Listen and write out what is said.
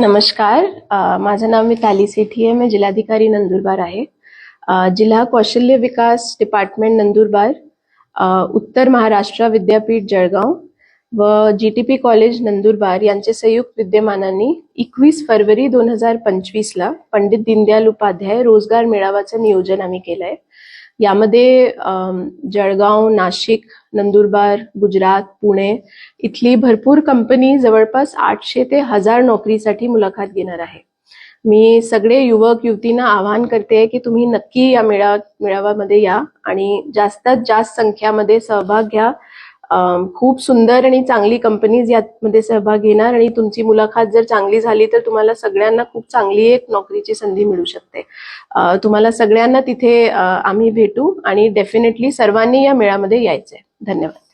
नमस्कार. माझं नाव मिताली सेठी आहे. मी जिल्हाधिकारी नंदुरबार आहे. जिल्हा कौशल्य विकास डिपार्टमेंट नंदुरबार उत्तर महाराष्ट्र विद्यापीठ जळगाव व G T P college Nandurbar यांचे संयुक्त विद्यमानांनी एकवीस फरवरी दोन हजार पंचवीसला पंडित दीनदयाल उपाध्याय रोजगार मेळाव्याचं नियोजन आम्ही केलंय. यामध्ये जळगाव नाशिक नंदुरबार गुजरात पुणे इथली भरपूर कंपनी जवळपास आठशे ते हजार नोकरीसाठी मुलाखत घेणार आहे. मी सगळे युवक युवतींना आवाहन करते की तुम्ही नक्की या मेळा मेळाव्यामध्ये या आणि जास्तीत जास्त संख्यामध्ये सहभाग घ्या. खूप सुंदर आणि चांगली कंपनीज यामध्ये सहभाग घेणार आणि तुमची मुलाखत जर चांगली झाली तर तुम्हाला सगळ्यांना खूप चांगली एक नोकरीची संधी मिळू शकते. तुम्हाला सगळ्यांना तिथे आम्ही भेटू आणि डेफिनेटली सर्वांनी या मेळामध्ये यायचंय. धन्यवाद.